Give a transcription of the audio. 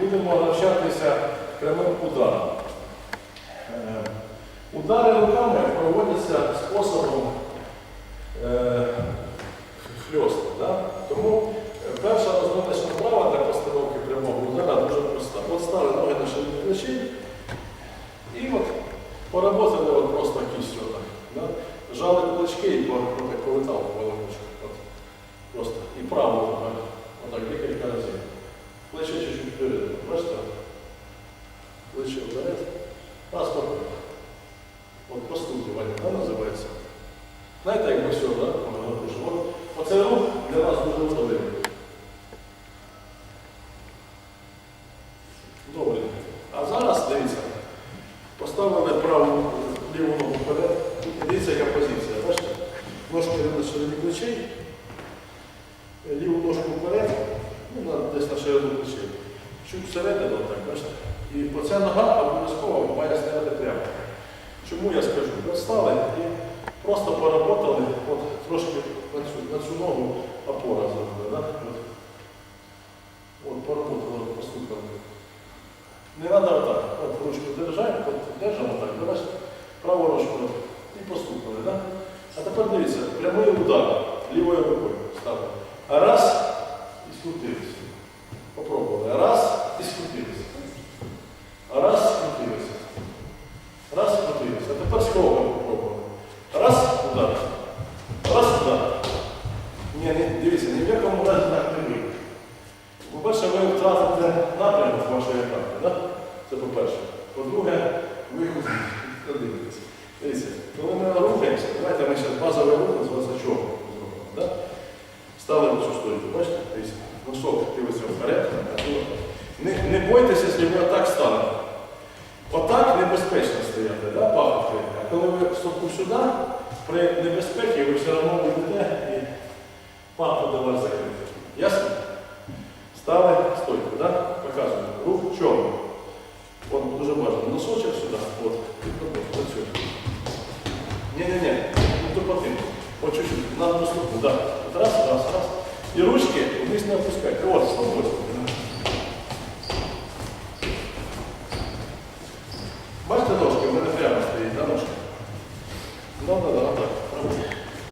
будемо навчатися прямим ударом. Е, Удари руками проводяться способом е. Да? Тому е, перша розминочна вправа для постановки прямого удара дуже проста. От ноги на ширині плечей і от поработали от просто кістю. Да? Жали кулачки і по-. Просто. І праву ногу. Отак декілька разів. Плече чуть-чуть вперед. Бачите? Вперед. Раз вперед. От постукування, да, називається. Знаєте, як боксер, да? От, оцей рух для нас дуже важливий. Добре. А зараз дивіться. Поставили праву ліву ногу вперед. Дивіться, яка позиція. Бачите? Ножки на ширині плечей. Ліву ножку вперед, ну, десь на ширину плечей. Чуть всередину, так, бачите? І оця нога обов'язково має стояти прямо. Чому я скажу? Встали і просто поработали, от трошки на цю, на цю ногу опора зробили. Да? От, от поработали, постукали. Не треба отак. От ручку держаємо, от держимо так, бачите? праву ручку і постукали. Да? А тепер дивіться, прямий удар лівою рукою ставимо. Раз і скрутилися. Попробували. Раз і скрутилися. Раз скрутилися. Раз скрутилися. А тепер скоком попробували. Раз удар. Раз удар. Ні, не, дивіться, ні в якому разі так не вийде. По-перше, ви втратите напрямок вашої атаки. Да? Це по-перше. По-друге, ви куди дивитесь. Дивіться, коли ми рухаємося, давайте ми зараз базовий рух називається чого зробимо. Да? Стали цю стойку, бачите? Дивіться, носок дивиться вперед. Не, не бойтеся, якщо ви отак станете. Отак небезпечно стояти, да? пахати. А коли ви стопку сюди, при небезпеці ви все одно йдете і паху до вас закрити. Ясно? Стали стойку, да? показуємо. Рух чорний. От дуже важливо. Носочок сюди. От. От сюди. Ні-ні-ні, не тупотин. От чуть-чуть. На наступну, да. Раз, раз, раз. І ручки вниз не опускайте. От, свободно. todo.